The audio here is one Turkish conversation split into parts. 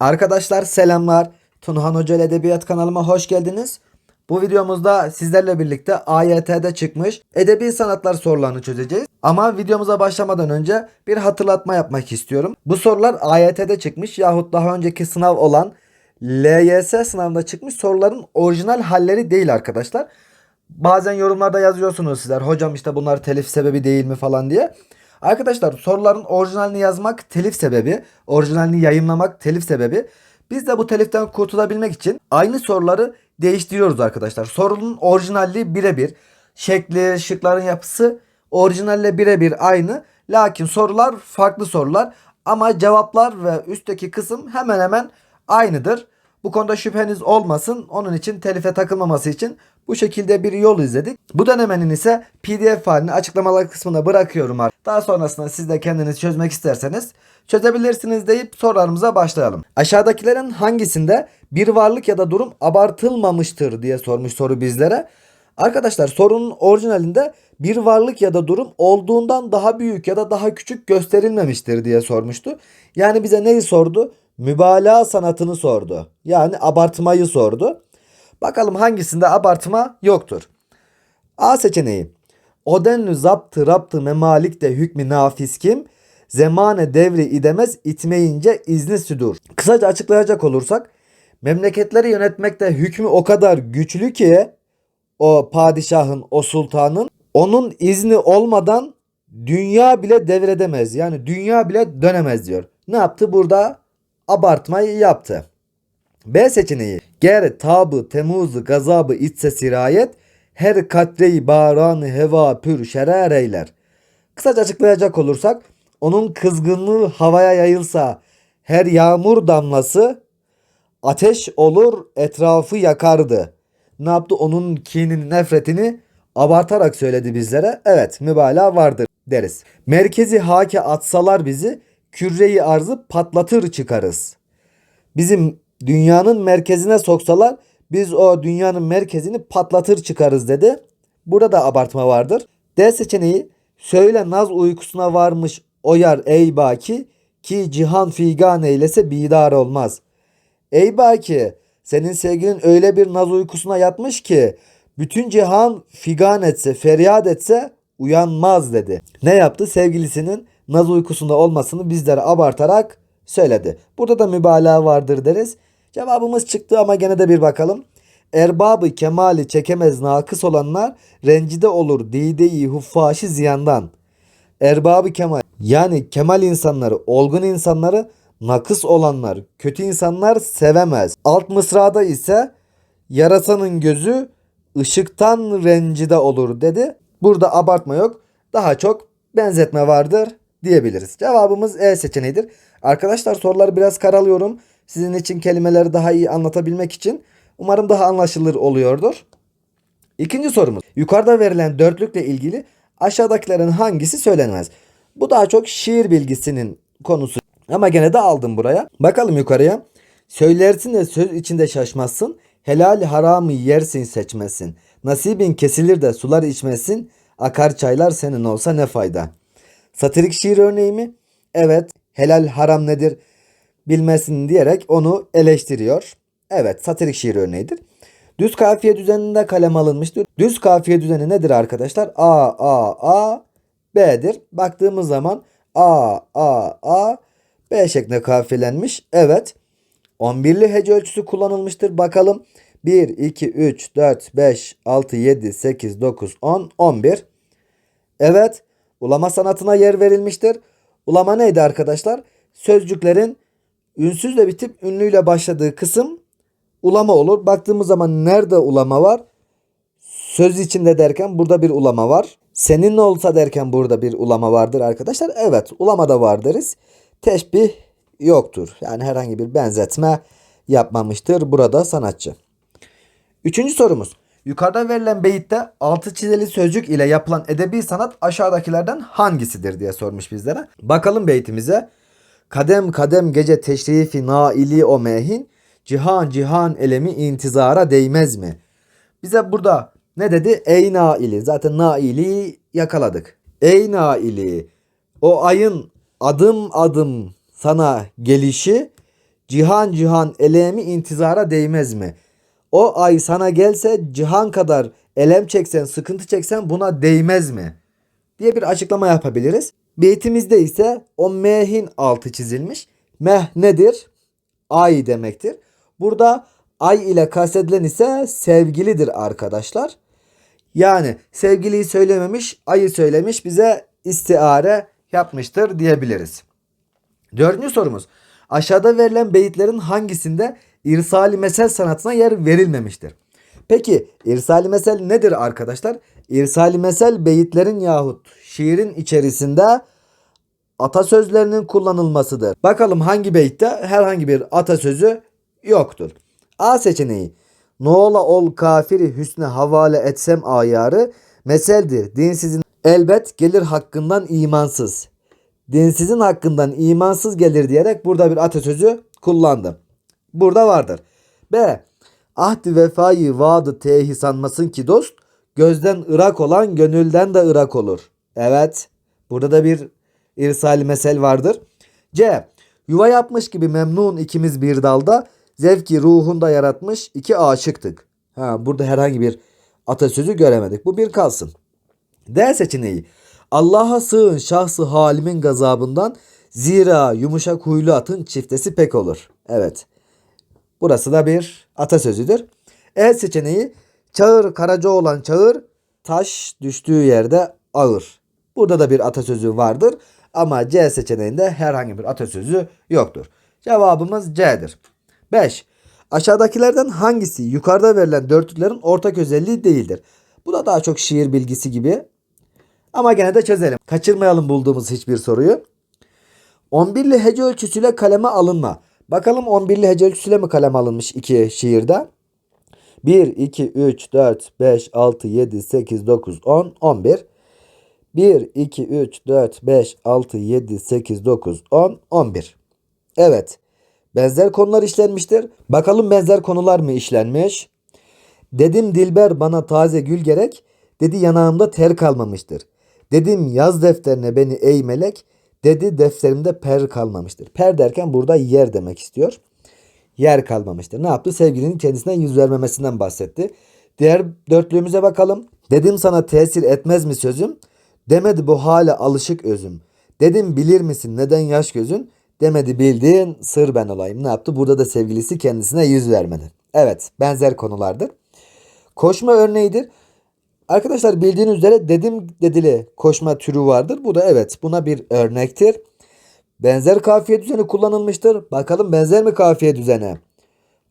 Arkadaşlar selamlar. Tunhan Hoca ile Edebiyat kanalıma hoş geldiniz. Bu videomuzda sizlerle birlikte AYT'de çıkmış edebi sanatlar sorularını çözeceğiz. Ama videomuza başlamadan önce bir hatırlatma yapmak istiyorum. Bu sorular AYT'de çıkmış yahut daha önceki sınav olan LYS sınavında çıkmış soruların orijinal halleri değil arkadaşlar. Bazen yorumlarda yazıyorsunuz sizler hocam işte bunlar telif sebebi değil mi falan diye. Arkadaşlar soruların orijinalini yazmak telif sebebi, orijinalini yayınlamak telif sebebi. Biz de bu teliften kurtulabilmek için aynı soruları değiştiriyoruz arkadaşlar. Sorunun orijinalliği birebir. Şekli, şıkların yapısı orijinalle birebir aynı. Lakin sorular farklı sorular ama cevaplar ve üstteki kısım hemen hemen aynıdır. Bu konuda şüpheniz olmasın. Onun için telife takılmaması için bu şekilde bir yol izledik. Bu denemenin ise pdf halini açıklamalar kısmına bırakıyorum. artık. Daha sonrasında siz de kendiniz çözmek isterseniz çözebilirsiniz deyip sorularımıza başlayalım. Aşağıdakilerin hangisinde bir varlık ya da durum abartılmamıştır diye sormuş soru bizlere. Arkadaşlar sorunun orijinalinde bir varlık ya da durum olduğundan daha büyük ya da daha küçük gösterilmemiştir diye sormuştu. Yani bize neyi sordu? Mübalağa sanatını sordu. Yani abartmayı sordu. Bakalım hangisinde abartma yoktur. A seçeneği. O denli zaptı raptı memalik de hükmü nafiz kim? Zemane devri idemez itmeyince izni südur. Kısaca açıklayacak olursak memleketleri yönetmekte hükmü o kadar güçlü ki o padişahın, o sultanın onun izni olmadan dünya bile devredemez. Yani dünya bile dönemez diyor. Ne yaptı burada? Abartmayı yaptı. B seçeneği. Ger tabı temuzu gazabı içse sirayet her katreyi baranı heva pür şerer eyler. Kısaca açıklayacak olursak onun kızgınlığı havaya yayılsa her yağmur damlası ateş olur etrafı yakardı. Ne yaptı? Onun kinini, nefretini abartarak söyledi bizlere. Evet mübalağa vardır deriz. Merkezi hake atsalar bizi kürreyi arzı patlatır çıkarız. Bizim dünyanın merkezine soksalar biz o dünyanın merkezini patlatır çıkarız dedi. Burada da abartma vardır. D seçeneği söyle naz uykusuna varmış o yar ey baki ki cihan figan eylese bidar olmaz. Ey baki senin sevgilin öyle bir naz uykusuna yatmış ki bütün cihan figan etse feryat etse uyanmaz dedi. Ne yaptı? Sevgilisinin naz uykusunda olmasını bizlere abartarak söyledi. Burada da mübalağa vardır deriz. Cevabımız çıktı ama gene de bir bakalım. Erbabı kemali çekemez nakıs olanlar rencide olur dide-i huffaşi ziyandan. Erbabı kemal yani kemal insanları, olgun insanları nakıs olanlar, kötü insanlar sevemez. Alt mısrada ise yarasanın gözü ışıktan rencide olur dedi. Burada abartma yok. Daha çok benzetme vardır diyebiliriz. Cevabımız E seçeneğidir. Arkadaşlar soruları biraz karalıyorum. Sizin için kelimeleri daha iyi anlatabilmek için umarım daha anlaşılır oluyordur. İkinci sorumuz. Yukarıda verilen dörtlükle ilgili aşağıdakilerin hangisi söylenmez? Bu daha çok şiir bilgisinin konusu. Ama gene de aldım buraya. Bakalım yukarıya. Söylersin de söz içinde şaşmazsın. Helal haramı yersin seçmesin. Nasibin kesilir de sular içmesin. Akar çaylar senin olsa ne fayda. Satirik şiir örneği mi? Evet. Helal haram nedir bilmesin diyerek onu eleştiriyor. Evet satirik şiir örneğidir. Düz kafiye düzeninde kalem alınmıştır. Düz kafiye düzeni nedir arkadaşlar? A, A, A, B'dir. Baktığımız zaman A, A, A, B şeklinde kafiyelenmiş. Evet. 11'li hece ölçüsü kullanılmıştır. Bakalım. 1, 2, 3, 4, 5, 6, 7, 8, 9, 10, 11. Evet. Ulama sanatına yer verilmiştir. Ulama neydi arkadaşlar? Sözcüklerin ünsüzle bitip ünlüyle başladığı kısım ulama olur. Baktığımız zaman nerede ulama var? Söz içinde derken burada bir ulama var. Senin olsa derken burada bir ulama vardır arkadaşlar. Evet ulama da var deriz. Teşbih yoktur. Yani herhangi bir benzetme yapmamıştır burada sanatçı. Üçüncü sorumuz. Yukarıda verilen beyitte altı çizili sözcük ile yapılan edebi sanat aşağıdakilerden hangisidir diye sormuş bizlere. Bakalım beytimize. Kadem kadem gece teşrifi naili o mehin cihan cihan elemi intizara değmez mi? Bize burada ne dedi? Ey naili. Zaten naili yakaladık. Ey naili. O ayın adım adım sana gelişi Cihan cihan elemi intizara değmez mi? O ay sana gelse cihan kadar elem çeksen, sıkıntı çeksen buna değmez mi? diye bir açıklama yapabiliriz. Beytimizde ise o mehin altı çizilmiş. Meh nedir? Ay demektir. Burada ay ile kastedilen ise sevgilidir arkadaşlar. Yani sevgiliyi söylememiş, ayı söylemiş bize istiare yapmıştır diyebiliriz. Dördüncü sorumuz. Aşağıda verilen beyitlerin hangisinde irsali mesel sanatına yer verilmemiştir? Peki irsali mesel nedir arkadaşlar? İrsali mesel beyitlerin yahut şiirin içerisinde atasözlerinin kullanılmasıdır. Bakalım hangi beytte herhangi bir atasözü yoktur. A seçeneği. Nola ol kafiri hüsne havale etsem ayarı meseldir. Dinsizin elbet gelir hakkından imansız. Dinsizin hakkından imansız gelir diyerek burada bir atasözü kullandı. Burada vardır. B. Ahdi vefayı vadı tehi sanmasın ki dost, gözden ırak olan gönülden de ırak olur. Evet, burada da bir irsal mesel vardır. C. Yuva yapmış gibi memnun ikimiz bir dalda, zevki ruhunda yaratmış iki aşıktık. Ha, burada herhangi bir atasözü göremedik. Bu bir kalsın. D seçeneği. Allah'a sığın şahsı halimin gazabından zira yumuşak huylu atın çiftesi pek olur. Evet. Burası da bir atasözüdür. E seçeneği çağır karaca olan çağır taş düştüğü yerde ağır. Burada da bir atasözü vardır ama C seçeneğinde herhangi bir atasözü yoktur. Cevabımız C'dir. 5. Aşağıdakilerden hangisi yukarıda verilen dörtlüklerin ortak özelliği değildir? Bu da daha çok şiir bilgisi gibi. Ama gene de çözelim. Kaçırmayalım bulduğumuz hiçbir soruyu. 11'li hece ölçüsüyle kaleme alınma. Bakalım 11'li hece ölçüsüyle mi kaleme alınmış iki şiirde? 1, 2, 3, 4, 5, 6, 7, 8, 9, 10, 11. 1, 2, 3, 4, 5, 6, 7, 8, 9, 10, 11. Evet. Benzer konular işlenmiştir. Bakalım benzer konular mı işlenmiş? Dedim Dilber bana taze gül gerek. Dedi yanağımda ter kalmamıştır. Dedim yaz defterine beni ey melek. Dedi defterimde per kalmamıştır. Per derken burada yer demek istiyor. Yer kalmamıştır. Ne yaptı? Sevgilinin kendisine yüz vermemesinden bahsetti. Diğer dörtlüğümüze bakalım. Dedim sana tesir etmez mi sözüm? Demedi bu hale alışık özüm. Dedim bilir misin neden yaş gözün? Demedi bildiğin sır ben olayım. Ne yaptı? Burada da sevgilisi kendisine yüz vermedi. Evet benzer konulardır. Koşma örneğidir. Arkadaşlar bildiğiniz üzere dedim dedili koşma türü vardır. Bu da evet buna bir örnektir. Benzer kafiye düzeni kullanılmıştır. Bakalım benzer mi kafiye düzeni?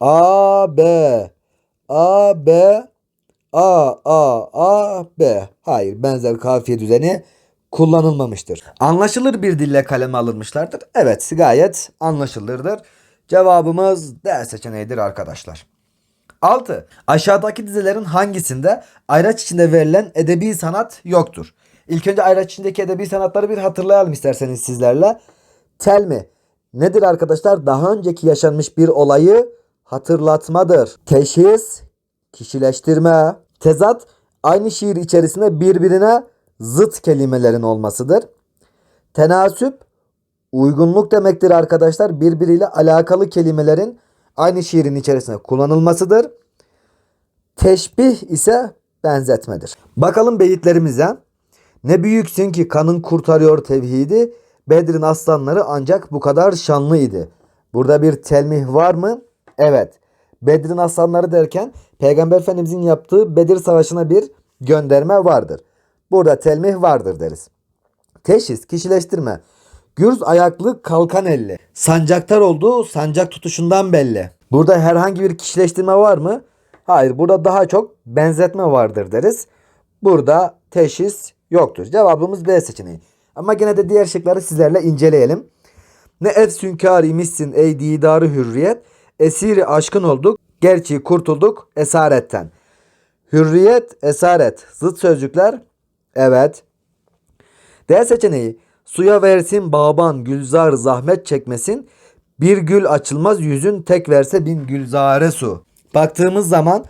A, B, A, B, A, A, A, B. Hayır benzer kafiye düzeni kullanılmamıştır. Anlaşılır bir dille kaleme alınmışlardır. Evet gayet anlaşılırdır. Cevabımız D seçeneğidir arkadaşlar. 6. Aşağıdaki dizelerin hangisinde ayraç içinde verilen edebi sanat yoktur? İlk önce ayraç içindeki edebi sanatları bir hatırlayalım isterseniz sizlerle. Tel mi? Nedir arkadaşlar? Daha önceki yaşanmış bir olayı hatırlatmadır. Teşhis, kişileştirme, tezat aynı şiir içerisinde birbirine zıt kelimelerin olmasıdır. Tenasüp uygunluk demektir arkadaşlar. Birbiriyle alakalı kelimelerin aynı şiirin içerisinde kullanılmasıdır. Teşbih ise benzetmedir. Bakalım beyitlerimize. Ne büyüksün ki kanın kurtarıyor tevhidi. Bedrin aslanları ancak bu kadar şanlıydı. Burada bir telmih var mı? Evet. Bedrin aslanları derken Peygamber Efendimizin yaptığı Bedir Savaşı'na bir gönderme vardır. Burada telmih vardır deriz. Teşhis, kişileştirme. Gürz ayaklı kalkan elli. Sancaktar olduğu sancak tutuşundan belli. Burada herhangi bir kişileştirme var mı? Hayır burada daha çok benzetme vardır deriz. Burada teşhis yoktur. Cevabımız B seçeneği. Ama gene de diğer şıkları sizlerle inceleyelim. Ne efsünkar imişsin ey didarı hürriyet. Esiri aşkın olduk. Gerçi kurtulduk esaretten. Hürriyet, esaret. Zıt sözcükler. Evet. D seçeneği. Suya versin baban gülzar zahmet çekmesin. Bir gül açılmaz yüzün tek verse bin gülzare su. Baktığımız zaman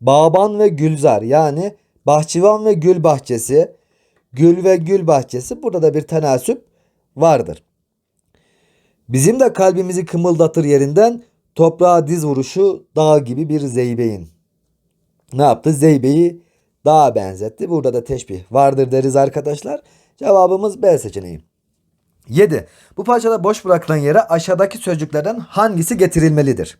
baban ve gülzar yani bahçıvan ve gül bahçesi, gül ve gül bahçesi burada da bir tenasüp vardır. Bizim de kalbimizi kımıldatır yerinden toprağa diz vuruşu dağ gibi bir zeybeğin. Ne yaptı? Zeybeği dağa benzetti. Burada da teşbih vardır deriz arkadaşlar. Cevabımız B seçeneği. 7. Bu parçada boş bırakılan yere aşağıdaki sözcüklerden hangisi getirilmelidir?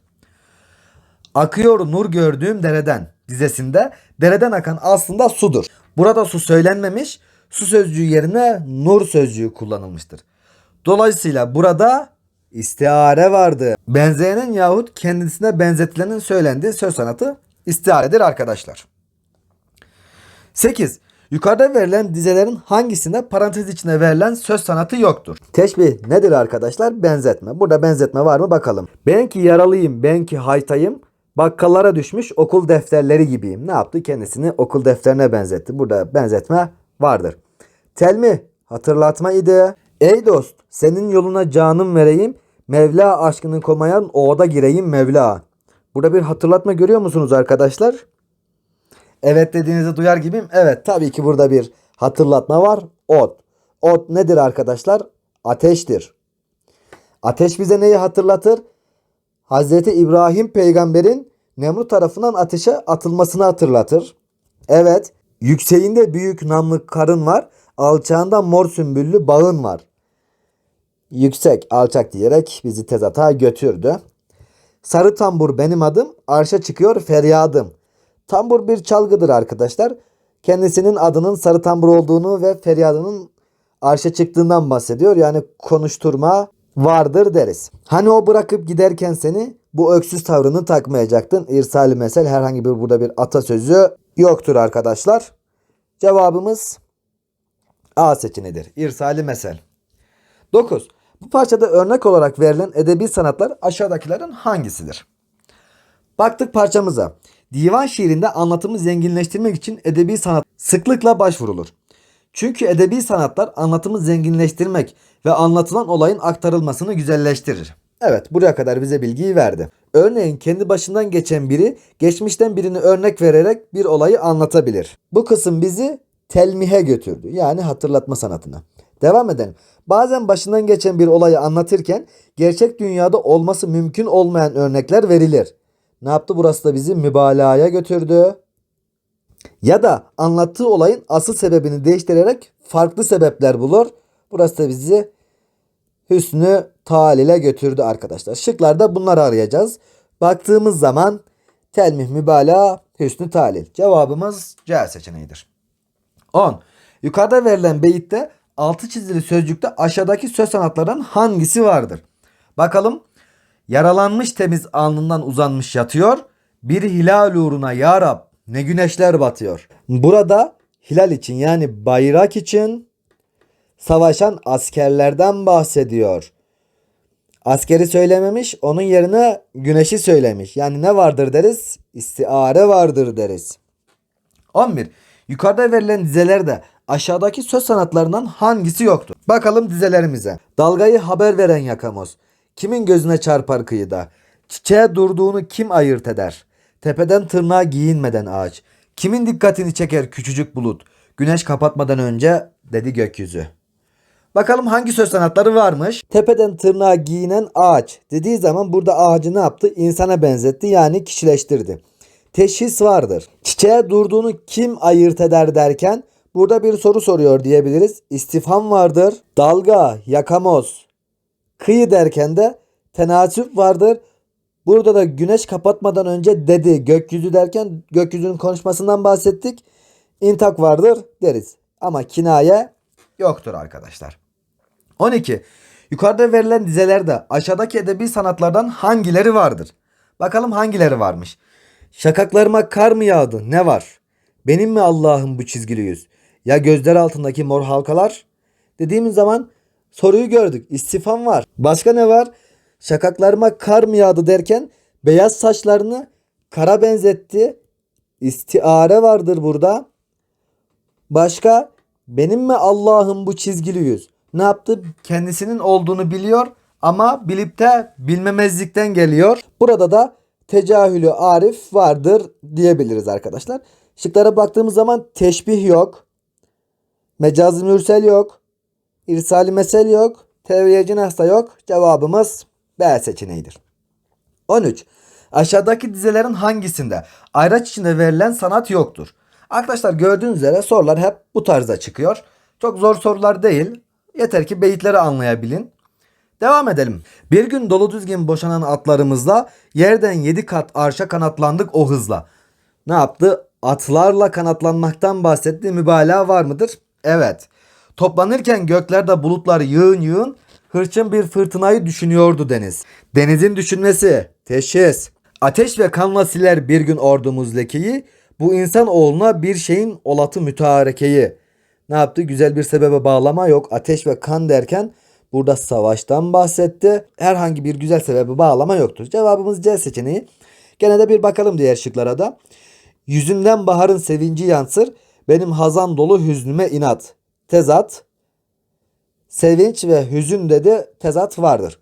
Akıyor nur gördüğüm dereden dizesinde dereden akan aslında sudur. Burada su söylenmemiş, su sözcüğü yerine nur sözcüğü kullanılmıştır. Dolayısıyla burada istiare vardı. Benzeyenin yahut kendisine benzetilenin söylendiği söz sanatı istiaredir arkadaşlar. 8. Yukarıda verilen dizelerin hangisinde parantez içine verilen söz sanatı yoktur? Teşbih nedir arkadaşlar? Benzetme. Burada benzetme var mı bakalım. Ben ki yaralıyım, ben ki haytayım. Bakkallara düşmüş okul defterleri gibiyim. Ne yaptı? Kendisini okul defterine benzetti. Burada benzetme vardır. Telmi hatırlatma idi. Ey dost senin yoluna canım vereyim. Mevla aşkını komayan oda gireyim Mevla. Burada bir hatırlatma görüyor musunuz arkadaşlar? Evet dediğinizi duyar gibiyim. Evet tabii ki burada bir hatırlatma var. Ot. Ot nedir arkadaşlar? Ateştir. Ateş bize neyi hatırlatır? Hazreti İbrahim peygamberin Nemrut tarafından ateşe atılmasını hatırlatır. Evet. Yükseğinde büyük namlı karın var. Alçağında mor sümbüllü bağın var. Yüksek, alçak diyerek bizi tezata götürdü. Sarı tambur benim adım, arşa çıkıyor feryadım. Tambur bir çalgıdır arkadaşlar. Kendisinin adının sarı tambur olduğunu ve feryadının arşa çıktığından bahsediyor. Yani konuşturma vardır deriz. Hani o bırakıp giderken seni bu öksüz tavrını takmayacaktın. İrsali mesel herhangi bir burada bir atasözü yoktur arkadaşlar. Cevabımız A seçeneğidir. İrsali mesel. 9. Bu parçada örnek olarak verilen edebi sanatlar aşağıdakilerin hangisidir? Baktık parçamıza. Divan şiirinde anlatımı zenginleştirmek için edebi sanat sıklıkla başvurulur. Çünkü edebi sanatlar anlatımı zenginleştirmek ve anlatılan olayın aktarılmasını güzelleştirir. Evet buraya kadar bize bilgiyi verdi. Örneğin kendi başından geçen biri geçmişten birini örnek vererek bir olayı anlatabilir. Bu kısım bizi telmihe götürdü. Yani hatırlatma sanatına. Devam edelim. Bazen başından geçen bir olayı anlatırken gerçek dünyada olması mümkün olmayan örnekler verilir. Ne yaptı? Burası da bizi mübalağaya götürdü. Ya da anlattığı olayın asıl sebebini değiştirerek farklı sebepler bulur. Burası da bizi hüsnü talile götürdü arkadaşlar. Şıklarda bunları arayacağız. Baktığımız zaman telmih mübalağa hüsnü talil. Cevabımız C seçeneğidir. 10. Yukarıda verilen beyitte altı çizili sözcükte aşağıdaki söz sanatlarından hangisi vardır? Bakalım. Yaralanmış temiz alnından uzanmış yatıyor. Bir hilal uğruna ya Rab ne güneşler batıyor. Burada hilal için yani bayrak için savaşan askerlerden bahsediyor. Askeri söylememiş onun yerine güneşi söylemiş. Yani ne vardır deriz? İstiare vardır deriz. 11. Yukarıda verilen dizelerde aşağıdaki söz sanatlarından hangisi yoktur? Bakalım dizelerimize. Dalgayı haber veren yakamoz. Kimin gözüne çarpar kıyıda? Çiçeğe durduğunu kim ayırt eder? Tepeden tırnağa giyinmeden ağaç. Kimin dikkatini çeker küçücük bulut? Güneş kapatmadan önce dedi gökyüzü. Bakalım hangi söz sanatları varmış? Tepeden tırnağa giyinen ağaç dediği zaman burada ağacı ne yaptı? İnsana benzetti yani kişileştirdi. Teşhis vardır. Çiçeğe durduğunu kim ayırt eder derken burada bir soru soruyor diyebiliriz. İstifham vardır. Dalga, yakamoz, kıyı derken de tenasüp vardır. Burada da güneş kapatmadan önce dedi gökyüzü derken gökyüzünün konuşmasından bahsettik. İntak vardır deriz. Ama kinaye yoktur arkadaşlar. 12. Yukarıda verilen dizelerde aşağıdaki edebi sanatlardan hangileri vardır? Bakalım hangileri varmış. Şakaklarıma kar mı yağdı? Ne var? Benim mi Allah'ım bu çizgili yüz? Ya gözler altındaki mor halkalar? Dediğimiz zaman soruyu gördük. İstifam var. Başka ne var? Şakaklarıma kar mı yağdı derken beyaz saçlarını kara benzetti. İstiare vardır burada. Başka benim mi Allah'ım bu çizgili yüz? Ne yaptı? Kendisinin olduğunu biliyor ama bilip de bilmemezlikten geliyor. Burada da tecahülü arif vardır diyebiliriz arkadaşlar. Şıklara baktığımız zaman teşbih yok. Mecaz mürsel yok. İrsali mesel yok. Tevriyeci da yok. Cevabımız B seçeneğidir. 13. Aşağıdaki dizelerin hangisinde ayraç içinde verilen sanat yoktur? Arkadaşlar gördüğünüz üzere sorular hep bu tarzda çıkıyor. Çok zor sorular değil. Yeter ki beyitleri anlayabilin. Devam edelim. Bir gün dolu düzgün boşanan atlarımızla yerden 7 kat arşa kanatlandık o hızla. Ne yaptı? Atlarla kanatlanmaktan bahsetti. Mübalağa var mıdır? Evet. Toplanırken göklerde bulutlar yığın yığın hırçın bir fırtınayı düşünüyordu deniz. Denizin düşünmesi, teşhis. Ateş ve kanla siler bir gün ordumuz lekeyi. Bu insan oğluna bir şeyin olatı mütarekeyi. Ne yaptı? Güzel bir sebebe bağlama yok. Ateş ve kan derken burada savaştan bahsetti. Herhangi bir güzel sebebe bağlama yoktur. Cevabımız C seçeneği. Gene de bir bakalım diğer şıklara da. Yüzünden baharın sevinci yansır. Benim hazan dolu hüznüme inat. Tezat. Sevinç ve hüzünde de tezat vardır.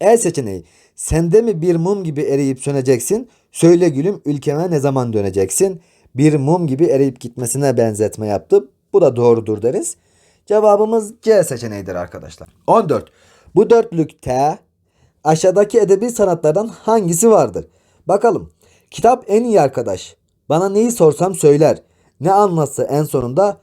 E seçeneği. Sende mi bir mum gibi eriyip söneceksin? Söyle gülüm ülkeme ne zaman döneceksin? Bir mum gibi eriyip gitmesine benzetme yaptı. Bu da doğrudur deriz. Cevabımız C seçeneğidir arkadaşlar. 14. Bu dörtlükte aşağıdaki edebi sanatlardan hangisi vardır? Bakalım. Kitap en iyi arkadaş. Bana neyi sorsam söyler. Ne anlatsa en sonunda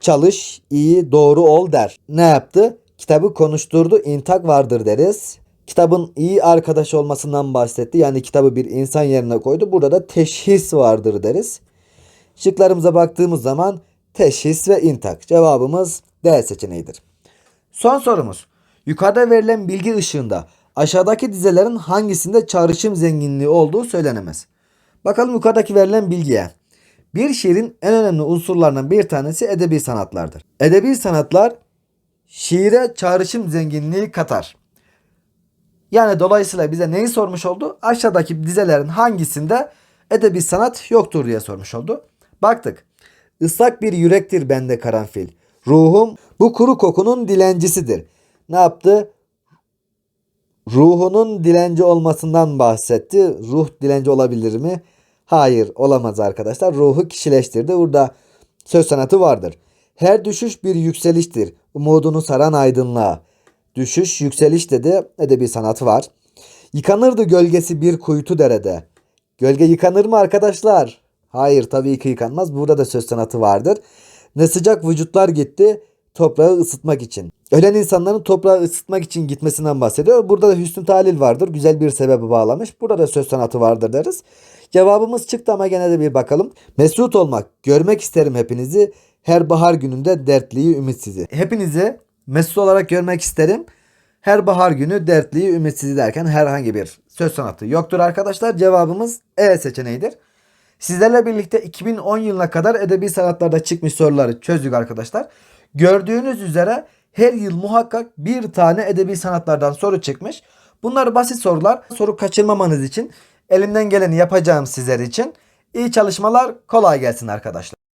çalış, iyi, doğru ol der. Ne yaptı? Kitabı konuşturdu, intak vardır deriz. Kitabın iyi arkadaş olmasından bahsetti. Yani kitabı bir insan yerine koydu. Burada da teşhis vardır deriz. Şıklarımıza baktığımız zaman teşhis ve intak. Cevabımız D seçeneğidir. Son sorumuz. Yukarıda verilen bilgi ışığında aşağıdaki dizelerin hangisinde çağrışım zenginliği olduğu söylenemez. Bakalım yukarıdaki verilen bilgiye. Bir şiirin en önemli unsurlarından bir tanesi edebi sanatlardır. Edebi sanatlar şiire çağrışım zenginliği katar. Yani dolayısıyla bize neyi sormuş oldu? Aşağıdaki dizelerin hangisinde edebi sanat yoktur diye sormuş oldu. Baktık. Islak bir yürektir bende karanfil. Ruhum bu kuru kokunun dilencisidir. Ne yaptı? Ruhunun dilenci olmasından bahsetti. Ruh dilenci olabilir mi? Hayır olamaz arkadaşlar. Ruhu kişileştirdi. Burada söz sanatı vardır. Her düşüş bir yükseliştir. Umudunu saran aydınlığa. Düşüş, yükseliş dedi. Edebi sanatı var. Yıkanırdı gölgesi bir kuytu derede. Gölge yıkanır mı arkadaşlar? Hayır tabii ki yıkanmaz. Burada da söz sanatı vardır. Ne sıcak vücutlar gitti toprağı ısıtmak için. Ölen insanların toprağı ısıtmak için gitmesinden bahsediyor. Burada da hüsnü talil vardır. Güzel bir sebebi bağlamış. Burada da söz sanatı vardır deriz. Cevabımız çıktı ama gene de bir bakalım. Mesut olmak. Görmek isterim hepinizi. Her bahar gününde dertliyi ümitsizi. Hepinizi mesut olarak görmek isterim. Her bahar günü dertliyi ümitsizi derken herhangi bir söz sanatı yoktur arkadaşlar. Cevabımız E seçeneğidir. Sizlerle birlikte 2010 yılına kadar edebi sanatlarda çıkmış soruları çözdük arkadaşlar. Gördüğünüz üzere her yıl muhakkak bir tane edebi sanatlardan soru çıkmış. Bunlar basit sorular. Soru kaçırmamanız için elimden geleni yapacağım sizler için. İyi çalışmalar, kolay gelsin arkadaşlar.